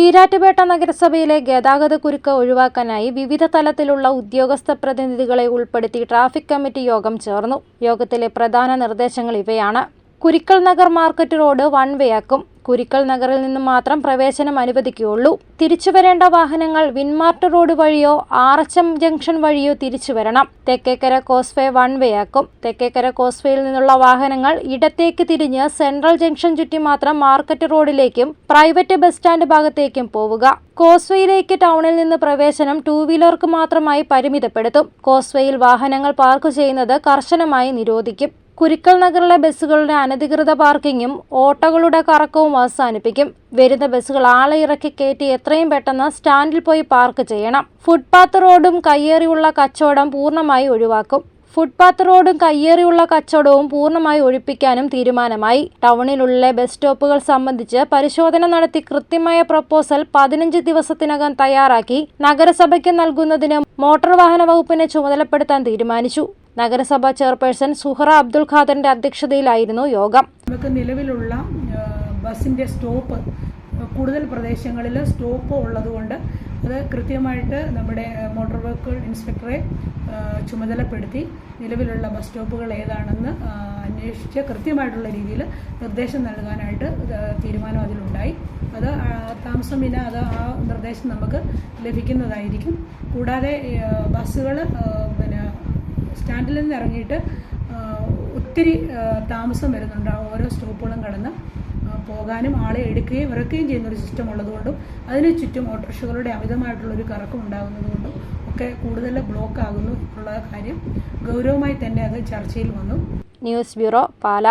ഈരാറ്റുപേട്ട നഗരസഭയിലെ ഗതാഗത കുരുക്ക് ഒഴിവാക്കാനായി വിവിധ തലത്തിലുള്ള ഉദ്യോഗസ്ഥ പ്രതിനിധികളെ ഉൾപ്പെടുത്തി ട്രാഫിക് കമ്മിറ്റി യോഗം ചേർന്നു. യോഗത്തിലെ പ്രധാന നിർദ്ദേശങ്ങൾ ഇവയാണ്. Kurikkal Nagar market road one way ആക്കും. കുരിക്കൽ നഗറിൽ നിന്ന് മാത്രം പ്രവേശനം അനുവദിക്കുകയുള്ളൂ. തിരിച്ചു വരേണ്ട വാഹനങ്ങൾ വിൻമാർട്ട് റോഡ് വഴിയോ ആർ എച്ച് എം ജംഗ്ഷൻ വഴിയോ തിരിച്ചു വരണം. തെക്കേക്കര കോസ്വേ വൺ വേ ആക്കും. തെക്കേക്കര കോസ്വേയിൽ നിന്നുള്ള വാഹനങ്ങൾ ഇടത്തേക്ക് തിരിഞ്ഞ് സെൻട്രൽ ജംഗ്ഷൻ ചുറ്റി മാത്രം മാർക്കറ്റ് റോഡിലേക്കും പ്രൈവറ്റ് ബസ് സ്റ്റാൻഡ് ഭാഗത്തേക്കും പോവുക. കോസ്വേയിലേക്ക് ടൗണിൽ നിന്ന് പ്രവേശനം ടൂ വീലർക്ക് മാത്രമായി പരിമിതപ്പെടുത്തും. കോസ്വേയിൽ വാഹനങ്ങൾ പാർക്ക് ചെയ്യുന്നത് കർശനമായി നിരോധിക്കും. കുരിക്കൽ നഗറിലെ ബസ്സുകളുടെ അനധികൃത പാർക്കിങ്ങും ഓട്ടോകളുടെ കറക്കവും അവസാനിപ്പിക്കും. വരുന്ന ബസ്സുകൾ ആളെ ഇറക്കി കയറ്റി എത്രയും പെട്ടെന്ന് സ്റ്റാൻഡിൽ പോയി പാർക്ക് ചെയ്യണം. ഫുട്പാത്ത് റോഡും കയ്യേറിയുള്ള കച്ചവടം പൂർണമായി ഒഴിവാക്കും. ഫുട്പാത്ത് റോഡും കയ്യേറിയുള്ള കച്ചവടവും പൂർണമായി ഒഴിപ്പിക്കാനും തീരുമാനമായി. ടൗണിലുള്ള ബസ് സ്റ്റോപ്പുകൾ സംബന്ധിച്ച് പരിശോധന നടത്തി കൃത്യമായ പ്രപ്പോസൽ പതിനഞ്ച് ദിവസത്തിനകം തയ്യാറാക്കി നഗരസഭയ്ക്ക് നൽകുന്നതിന് മോട്ടോർ വാഹന വകുപ്പിനെ ചുമതലപ്പെടുത്താൻ തീരുമാനിച്ചു. നഗരസഭാ ചെയർപേഴ്സൺ സുഹറ അബ്ദുൽ ഖാദറിന്റെ അധ്യക്ഷതയിലായിരുന്നു യോഗം. നമുക്ക് നിലവിലുള്ള ബസിന്റെ സ്റ്റോപ്പ് കൂടുതൽ പ്രദേശങ്ങളിൽ സ്റ്റോപ്പ് ഉള്ളതുകൊണ്ട് അത് കൃത്യമായിട്ട് നമ്മുടെ മോട്ടോർ വെഹിക്കിൾ ഇൻസ്പെക്ടറെ ചുമതലപ്പെടുത്തി നിലവിലുള്ള ബസ് സ്റ്റോപ്പുകൾ ഏതാണെന്ന് അന്വേഷിച്ച് കൃത്യമായിട്ടുള്ള രീതിയിൽ നിർദ്ദേശം നൽകാനായിട്ട് തീരുമാനം അതിലുണ്ടായി. അത് താമസം പിന്നെ അത് ആ നിർദ്ദേശം നമുക്ക് ലഭിക്കുന്നതായിരിക്കും. കൂടാതെ ബസ്സുകൾ സ്റ്റാൻഡിൽ നിന്ന് ഇറങ്ങിയിട്ട് ഒത്തിരി താമസം വരുന്നുണ്ട്. ഓരോ സ്റ്റോപ്പുകളും കടന്ന് പോകാനും ആളെ എടുക്കുകയും ഇറക്കുകയും ചെയ്യുന്ന ഒരു സിസ്റ്റം ഉള്ളതുകൊണ്ടും അതിന് ചുറ്റും ഓട്ടോറിക്ഷകളുടെ അമിതമായിട്ടുള്ളൊരു കറക്കം ഉണ്ടാകുന്നതുകൊണ്ടും ഒക്കെ കൂടുതൽ ബ്ലോക്ക് ആകുന്നു എന്നുള്ള കാര്യം ഗൗരവമായി തന്നെ അത് ചർച്ചയിൽ വന്നു. News bureau Pala.